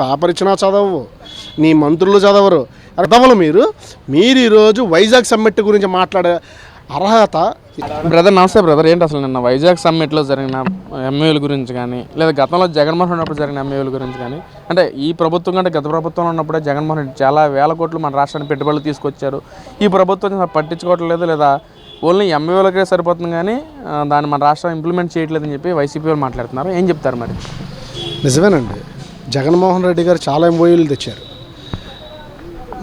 Paper ఇచ్చినా చదవవు. నీ మంత్రులు చదవరు. అర్థమలు మీరు? మీరు ఈరోజు వైజాగ్ సమ్మిట్ గురించి మాట్లాడే అర్హత బ్రదర్ నమస్తే బ్రదర్. ఏంటి అసలు నిన్న వైజాగ్ సమ్మిట్లో జరిగిన ఎంఏల గురించి కానీ లేదా గతంలో జగన్మోహన్ ఉన్నప్పుడు జరిగిన ఎంఏల గురించి కానీ అంటే ఈ ప్రభుత్వం కంటే గత ప్రభుత్వంలో ఉన్నప్పుడే జగన్మోహన్ రెడ్డి చాలా వేల కోట్లు మన రాష్ట్రానికి పెట్టుబడులు తీసుకొచ్చారు. ఈ ప్రభుత్వం పట్టించుకోవట్లేదు లేదా? ఓన్లీ ఎంఏలకే సరిపోతుంది కానీ దాన్ని మన రాష్ట్రం ఇంప్లిమెంట్ చేయట్లేదని చెప్పి వైసీపీ వాళ్ళు మాట్లాడుతున్నారు. ఏం చెప్తారు మరి? నిజమేనండి. జగన్మోహన్ రెడ్డి గారు చాలా ఎంఓయూలు తెచ్చారు.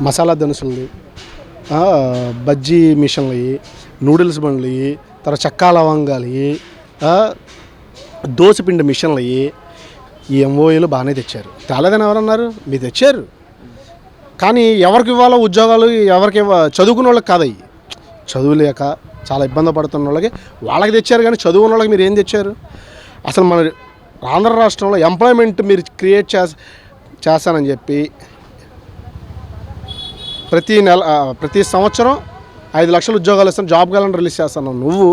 మసాలా దినుసులు బజ్జీ మిషన్లు నూడిల్స్ బండ్లు తర్వాత చక్కా లవంగాలు దోసపిండి మిషన్లు ఈ ఎంఓయూలు బాగానే తెచ్చారు. తేలేదని ఎవరన్నారు? మీరు తెచ్చారు. కానీ ఎవరికి ఇవ్వాలో ఉద్యోగాలు ఎవరికి ఇవ్వ చదువుకున్న వాళ్ళకి కాదు అవి చదువు లేక చాలా ఇబ్బంది పడుతున్న వాళ్ళకి వాళ్ళకి తెచ్చారు కానీ చదువుకున్న వాళ్ళకి మీరు ఏం తెచ్చారు? అసలు మన ఆంధ్ర రాష్ట్రంలో ఎంప్లాయ్మెంట్ మీరు క్రియేట్ చేస్ చేస్తానని చెప్పి ప్రతి నెల ప్రతి సంవత్సరం ఐదు లక్షల ఉద్యోగాలు ఇస్తాను జాబ్ క్యాలెండర్ రిలీజ్ చేస్తాను నువ్వు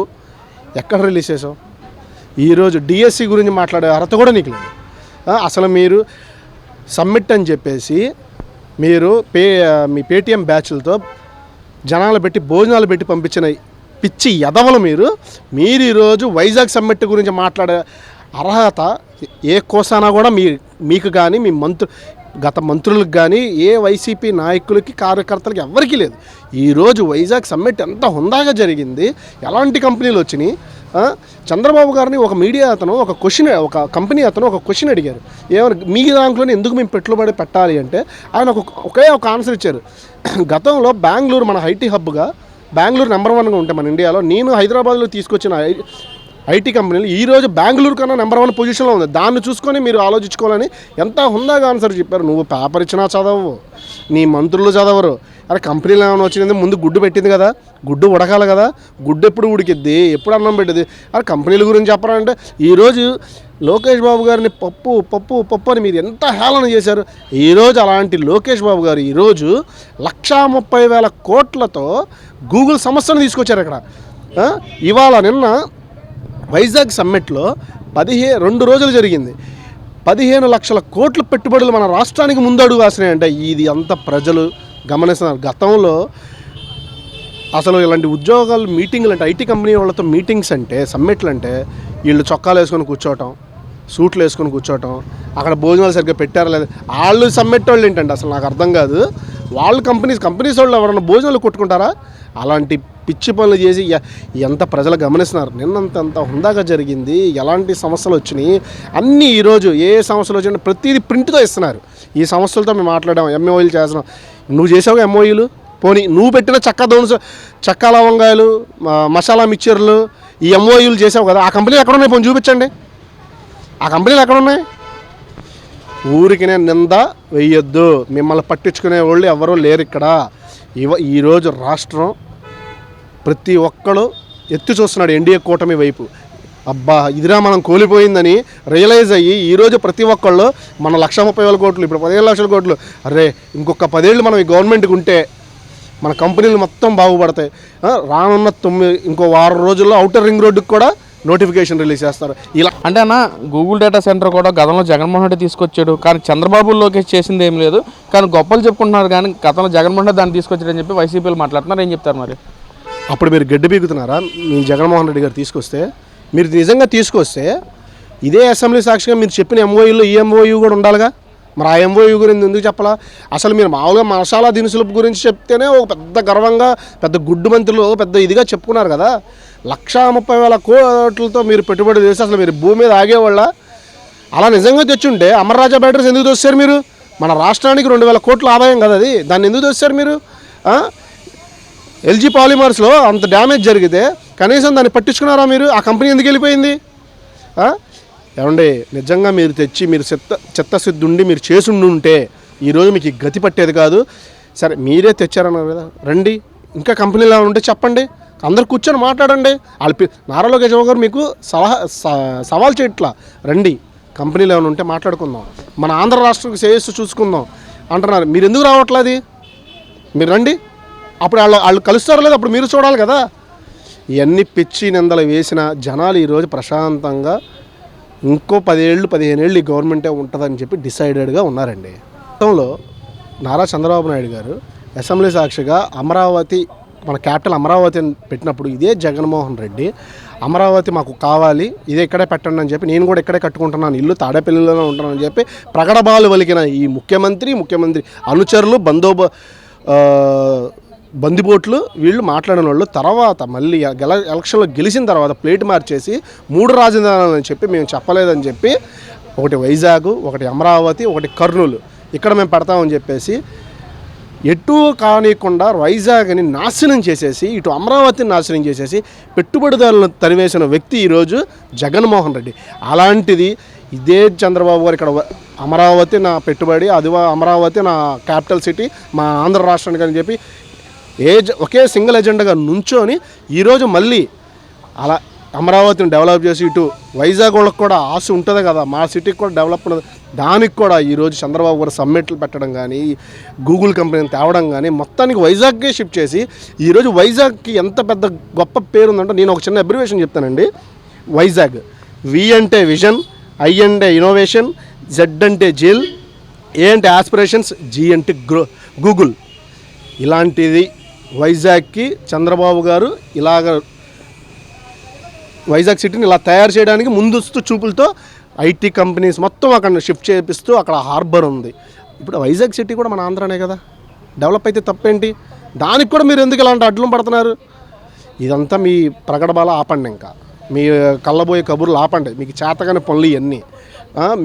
ఎక్కడ రిలీజ్ చేసావు? ఈరోజు డిఎస్సి గురించి మాట్లాడే అర్హత కూడా నీకు లేదు. అసలు మీరు సమ్మిట్ అని చెప్పేసి మీరు పే మీ పేటిఎం బ్యాచ్లతో జనాలు పెట్టి భోజనాలు పెట్టి పంపించిన పిచ్చి ఎదవలు మీరు. మీరు ఈరోజు వైజాగ్ సమ్మిట్ గురించి మాట్లాడే అర్హత ఏ కోసానా కూడా మీ మీకు కానీ మీ మంత్రు గత మంత్రులకు కానీ ఏ వైసీపీ నాయకులకి కార్యకర్తలకి ఎవరికీ లేదు. ఈరోజు వైజాగ్ సమ్మిట్ ఎంత హుందాగా జరిగింది ఎలాంటి కంపెనీలు వచ్చినాయి చంద్రబాబు గారిని ఒక మీడియా అతను ఒక క్వశ్చన్ ఒక కంపెనీ అతను ఒక క్వశ్చన్ అడిగారు. ఏమైనా మీ దాంట్లోనే ఎందుకు మేము పెట్టుబడి పెట్టాలి అంటే ఆయన ఒక ఒకే ఒక ఆన్సర్ ఇచ్చారు. గతంలో బెంగళూరు మన ఐటీ హబ్గా బెంగళూరు నెంబర్ వన్గా ఉంటే మన ఇండియాలో నేను హైదరాబాద్లో తీసుకొచ్చిన ఐటీ కంపెనీలు ఈరోజు బెంగళూరు కన్నా నెంబర్ వన్ పొజిషన్లో ఉంది. దాన్ని చూసుకొని మీరు ఆలోచించుకోవాలని ఎంత హుందాగా ఆన్సర్ చెప్పారు. నువ్వు పేపర్ ఇచ్చినా చదవవు. నీ మంత్రులు చదవరు. అరే కంపెనీలు ఏమైనా వచ్చింది ముందు గుడ్డు పెట్టింది కదా. గుడ్డు ఉడకాలి కదా. గుడ్డు ఎప్పుడు ఉడికిద్ది? ఎప్పుడు అన్నం పెట్టింది అరే కంపెనీల గురించి చెప్పాలంటే ఈరోజు లోకేష్ బాబు గారిని పప్పు పప్పు పప్పు అని మీరు ఎంత హేళన చేశారు? ఈరోజు అలాంటి లోకేష్ బాబు గారు ఈరోజు లక్షా ముప్పై వేల కోట్లతో గూగుల్ సమస్యను తీసుకొచ్చారు ఇక్కడ. ఇవాళ నిన్న వైజాగ్ సమ్మిట్లో పదిహే రెండు రోజులు జరిగింది. పదిహేను లక్షల కోట్ల పెట్టుబడులు మన రాష్ట్రానికి ముందడుగు వేసినాయంటే ఇది అంత ప్రజలు గమనిస్తున్నారు గతంలో అసలు ఇలాంటి ఉద్యోగాలు మీటింగ్లు అంటే ఐటీ కంపెనీ వాళ్ళతో మీటింగ్స్ అంటే సమ్మిట్లు అంటే వీళ్ళు చొక్కాలు వేసుకొని కూర్చోవటం సూట్లు వేసుకొని కూర్చోవటం అక్కడ భోజనాలు సరిగ్గా పెట్టారా లేదా? వాళ్ళు సమ్మిట్ వాళ్ళు ఏంటంటే అసలు నాకు అర్థం కాదు. వాళ్ళు కంపెనీస్ కంపెనీస్ వాళ్ళు ఎవరైనా భోజనాలు కొట్టుకుంటారా? అలాంటి పిచ్చి పనులు చేసి ఎంత ప్రజలు గమనిస్తున్నారు? నిన్నంత అంత హుందాగా జరిగింది. ఎలాంటి సమస్యలు వచ్చినాయి? అన్నీ ఈరోజు ఏ సమస్యలు వచ్చినా ప్రతిదీ ప్రింట్తో ఇస్తున్నారు. ఈ సమస్యలతో మేము మాట్లాడాం ఎంఓఈలు చేస్తున్నాం. నువ్వు చేసావు ఎంఓఈలు పోనీ నువ్వు పెట్టిన చక్క దోన్స్ చక్క లవంగాయలు మసాలా మిక్చర్లు ఈ ఎంఓయూలు చేసావు కదా ఆ కంపెనీలు ఎక్కడ ఉన్నాయి? పోనీ చూపించండి. ఆ కంపెనీలు ఎక్కడ ఉన్నాయి? ఊరికి నేను నింద వెయ్యొద్దు మిమ్మల్ని పట్టించుకునే వాళ్ళు ఎవరూ లేరు ఇక్కడ. ఇవ ఈరోజు రాష్ట్రం ప్రతి ఒక్కడు ఎత్తి చూస్తున్నాడు ఎన్డీఏ కూటమి వైపు. అబ్బా ఇదిరా మనం కోల్పోయిందని రియలైజ్ అయ్యి ఈరోజు ప్రతి ఒక్కళ్ళు మన లక్ష ముప్పై వేల కోట్లు ఇప్పుడు పదిహేను లక్షల కోట్లు. అరే ఇంకొక పదేళ్ళు మనం ఈ గవర్నమెంట్కి ఉంటే మన కంపెనీలు మొత్తం బాగుపడతాయి. రానున్న తొమ్మిది ఇంకో వారం రోజుల్లో అవుటర్ రింగ్ రోడ్డుకి కూడా నోటిఫికేషన్ రిలీజ్ చేస్తారు. ఇలా అంటే అన్న గూగుల్ డేటా సెంటర్ కూడా గతంలో జగన్మోహన్ రెడ్డి తీసుకొచ్చాడు. కానీ చంద్రబాబు లోకేష్ చేసింది ఏం లేదు. కానీ గొప్పలు చెప్పుకుంటున్నారు కానీ గతంలో జగన్మోహన్ రెడ్డి దాన్ని తీసుకొచ్చాడని చెప్పి వైసీపీలు మాట్లాడుతున్నారు. ఏం చెప్తారు మరి? అప్పుడు మీరు గడ్డి పీకుతున్నారా? మీ జగన్మోహన్ రెడ్డి గారు తీసుకొస్తే మీరు నిజంగా తీసుకొస్తే ఇదే అసెంబ్లీ సాక్షిగా మీరు చెప్పిన ఎంఓయూలో ఈ ఎంఓయూ కూడా ఉండాలిగా? మరి ఆ ఎంఓయూ గురించి ఎందుకు చెప్పాలా? అసలు మీరు మామూలుగా మసాలా దినుసుల గురించి చెప్తేనే ఒక పెద్ద గర్వంగా పెద్ద గుడ్డు మంత్రులు పెద్ద ఇదిగా చెప్పుకున్నారు కదా? లక్షా ముప్పై వేల కోట్లతో మీరు పెట్టుబడి చేసి అసలు మీరు భూమి మీద ఆగేవాళ్ళ? అలా నిజంగా తెచ్చుంటే అమర్రాజా బ్యాటరీస్ ఎందుకు తెస్తారు మీరు? మన రాష్ట్రానికి రెండు వేల కోట్ల ఆదాయం కదా అది. దాన్ని ఎందుకు తెస్తారు మీరు? ఎల్జీ పాలిమర్స్లో అంత డ్యామేజ్ జరిగితే కనీసం దాన్ని పట్టించుకున్నారా మీరు? ఆ కంపెనీ ఎందుకు వెళ్ళిపోయింది? ఏమండి నిజంగా మీరు తెచ్చి మీరు చెత్త చెత్తశుద్ధి ఉండి మీరు చేసుండి ఉంటే ఈరోజు మీకు గతి పట్టేది కాదు. సరే మీరే తెచ్చారన్నారు కదా. రండి ఇంకా కంపెనీలో ఏమైనా ఉంటే చెప్పండి. అందరు కూర్చొని మాట్లాడండి. వాళ్ళు పి- నారా లోకేష్ గారు మీకు సలహా స- సవాల్ చేయట్లా రండి కంపెనీలో ఏమైనా ఉంటే మాట్లాడుకుందాం. మన ఆంధ్ర రాష్ట్రానికి శ్రేయస్సు చూసుకుందాం. అంటున్నారు మీరు ఎందుకు రావట్లేదు మీరు రండి. అప్పుడు వాళ్ళు వాళ్ళు కలుస్తారో లేదు అప్పుడు మీరు చూడాలి కదా. ఇవన్నీ పిచ్చి నిందలు వేసిన జనాలు ఈరోజు ప్రశాంతంగా ఇంకో పదేళ్ళు పదిహేను ఏళ్ళు ఈ గవర్నమెంటే ఉంటుందని చెప్పి డిసైడెడ్గా ఉన్నారండి. గతంలో నారా చంద్రబాబు నాయుడు గారు అసెంబ్లీ సాక్షిగా అమరావతి మన క్యాపిటల్ అమరావతి అని పెట్టినప్పుడు ఇదే జగన్మోహన్ రెడ్డి అమరావతి మాకు కావాలి ఇదే ఇక్కడే పెట్టండి అని చెప్పి నేను కూడా ఇక్కడే కట్టుకుంటున్నాను ఇల్లు తాడేపల్లిలోనే ఉంటానని చెప్పి ప్రగడబాలు వలికిన ఈ ముఖ్యమంత్రి ముఖ్యమంత్రి అనుచరులు బందోబ బందిపోట్లు వీళ్ళు మాట్లాడిన వాళ్ళు తర్వాత మళ్ళీ గెల ఎలక్షన్లో గెలిచిన తర్వాత ప్లేట్ మార్చేసి మూడు రాజధానులు అని చెప్పి మేము చెప్పలేదని చెప్పి ఒకటి వైజాగ్ ఒకటి అమరావతి ఒకటి కర్నూలు ఇక్కడ మేము పెడతామని చెప్పేసి ఎటు కానికుండా వైజాగ్ని నాశనం చేసేసి ఇటు అమరావతిని నాశనం చేసేసి పెట్టుబడిదారులను తరివేసిన వ్యక్తి ఈరోజు జగన్మోహన్ రెడ్డి. అలాంటిది ఇదే చంద్రబాబు గారు ఇక్కడ అమరావతి నా పెట్టుబడి అది అమరావతి నా క్యాపిటల్ సిటీ మా ఆంధ్ర రాష్ట్రానికి అని చెప్పి ఏ ఒకే సింగిల్ ఎజెండాగా నుంచొని ఈరోజు మళ్ళీ అలా అమరావతిని డెవలప్ చేసి ఇటు వైజాగ్ వాళ్ళకి కూడా ఆశ ఉంటుంది కదా. మా సిటీకి కూడా డెవలప్ ఉన్నది. దానికి కూడా ఈరోజు చంద్రబాబు గారు సమ్మిట్లు పెట్టడం కానీ గూగుల్ కంపెనీని తేవడం కానీ మొత్తానికి వైజాగ్కే షిఫ్ట్ చేసి ఈరోజు వైజాగ్కి ఎంత పెద్ద గొప్ప పేరు ఉందంటే నేను ఒక చిన్న అబ్రివేషన్ చెప్తానండి. వైజాగ్ వి అంటే విజన్ ఐ అంటే ఇన్నోవేషన్ జెడ్ అంటే జిల్ ఏ అంటే ఆస్పిరేషన్స్ జీ అంటే గ్రో గూగుల్ ఇలాంటిది వైజాగ్కి చంద్రబాబు గారు ఇలాగ వైజాగ్ సిటీని ఇలా తయారు చేయడానికి ముందస్తు చూపులతో ఐటీ కంపెనీస్ మొత్తం అక్కడ షిఫ్ట్ చేపిస్తూ అక్కడ హార్బర్ ఉంది. ఇప్పుడు వైజాగ్ సిటీ కూడా మన ఆంధ్రానే కదా. డెవలప్ అయితే తప్పేంటి? దానికి కూడా మీరు ఎందుకు ఇలాంటి అడ్లు పడుతున్నారు? ఇదంతా మీ ప్రగడబాల ఆపండి ఇంకా. మీ కళ్ళబోయే కబుర్లు ఆపండి. మీకు చేతగానే పనులు ఇవన్నీ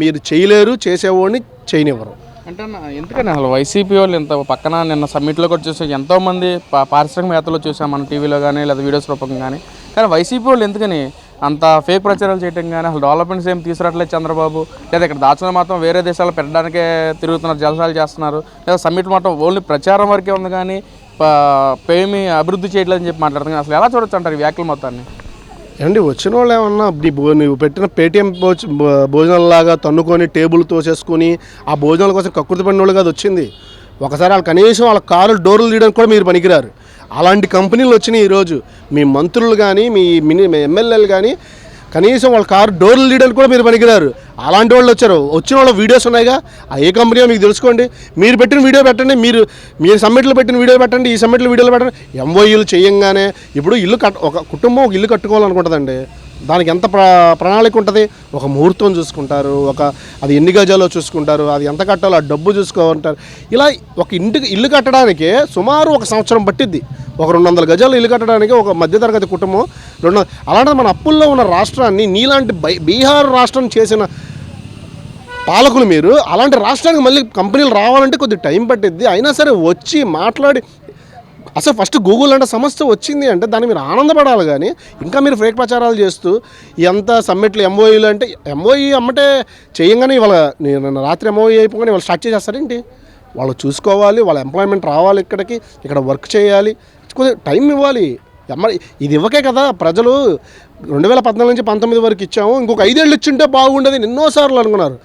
మీరు చేయలేరు చేసేవాడిని చేయనివ్వరు. అంటే ఎందుకని అసలు వైసీపీ వాళ్ళు ఇంత పక్కన నిన్న సమ్మిట్లో కూడా చూసాం ఎంతోమంది పా పారిశ్రామికవేత్తలు చూసాం మన టీవీలో కానీ లేదా వీడియోస్ రూపంగా కానీ కానీ వైసీపీ వాళ్ళు ఎందుకని అంత ఫేక్ ప్రచారాలు చేయటం కానీ అసలు డెవలప్మెంట్స్ ఏం తీసుకురావట్లేదు చంద్రబాబు. లేదా ఇక్కడ దాచుకున్న మాత్రం వేరే దేశాలు పెట్టడానికే తిరుగుతున్నారు జలసాలు చేస్తున్నారు. లేదా సమ్మిట్ మాత్రం ఓన్లీ ప్రచారం వరకే ఉంది కానీ పేమి అభివృద్ధి చేయట్లేదని చెప్పి మాట్లాడుతున్నారు. అసలు ఎలా చూడొచ్చు అంటారు ఈ వ్యాఖ్యలు మొత్తాన్ని? ఏమండి వచ్చిన వాళ్ళు ఏమన్నా నువ్వు పెట్టిన పేటీఎం భోజ భోజనాలలాగా తన్నుకొని టేబుల్ తోసేసుకొని ఆ భోజనాల కోసం కక్కుర్తి పడిన వాళ్ళు కాదు వచ్చింది. ఒకసారి వాళ్ళు కనీసం వాళ్ళ కారు డోర్లు తీయడానికి కూడా మీరు పనికిరారు. అలాంటి కంపెనీలు వచ్చినాయి ఈరోజు. మీ మంత్రులు కానీ మీ మిని ఎమ్మెల్యేలు కానీ కనీసం వాళ్ళ కారు డోర్ లీడర్లు కూడా మీరు పనికిరారు. అలాంటి వాళ్ళు వచ్చారు. వచ్చిన వాళ్ళ వీడియోస్ ఉన్నాయిగా. ఆ ఏ కంపెనీ మీకు తెలుసుకోండి. మీరు పెట్టిన వీడియో పెట్టండి. మీరు మీరు సమ్మిట్లో పెట్టిన వీడియో పెట్టండి. ఈ సమ్మిట్లో వీడియోలు పెట్టండి. ఎంఓయూలు చేయంగానే ఇప్పుడు ఇల్లు కట్ ఒక కుటుంబం ఒక ఇల్లు కట్టుకోవాలనుకుంటుందండి. దానికి ఎంత ప్ర ప్రణాళిక ఉంటుంది? ఒక ముహూర్తం చూసుకుంటారు ఒక అది ఎన్ని గజాలో చూసుకుంటారు అది ఎంత కట్టాలో ఆ డబ్బు చూసుకోవాలంటారు ఇలా ఒక ఇంటికి ఇల్లు కట్టడానికి సుమారు ఒక సంవత్సరం పట్టిద్ది. ఒక రెండు వందల గజాలు ఇల్లు కట్టడానికి ఒక మధ్యతరగతి కుటుంబం రెండు అలాంటిది మన అప్పుల్లో ఉన్న రాష్ట్రాన్ని నీలాంటి బై- బీహార్ రాష్ట్రం చేసిన పాలకులు మీరు అలాంటి రాష్ట్రానికి మళ్ళీ కంపెనీలు రావాలంటే కొద్ది టైం పట్టిద్ది. అయినా సరే వచ్చి మాట్లాడి అసలు ఫస్ట్ గూగుల్ అంటే సమస్య వచ్చింది అంటే దాన్ని మీరు ఆనందపడాలి కానీ ఇంకా మీరు ఫేక్ ప్రచారాలు చేస్తూ ఎంత సమ్మిట్లు ఎంఓఈలు అంటే ఎంఓఈ అమ్మటే చేయంగానే ఇవాళ నేను రాత్రి ఎంఓఈ అయిపోగానే వాళ్ళు స్టార్ట్ చేసేస్తారేంటి? వాళ్ళు చూసుకోవాలి వాళ్ళ ఎంప్లాయ్మెంట్ రావాలి ఇక్కడికి ఇక్కడ వర్క్ చేయాలి. కొద్దిగా టైం ఇవ్వాలి. ఎమ్మ ఇది ఇవ్వకే కదా ప్రజలు రెండు వేల పద్నాలుగు నుంచి పంతొమ్మిది వరకు ఇచ్చాము ఇంకొక ఐదేళ్ళు ఇచ్చింటే బాగుండేది ఎన్నోసార్లు అనుకున్నారు.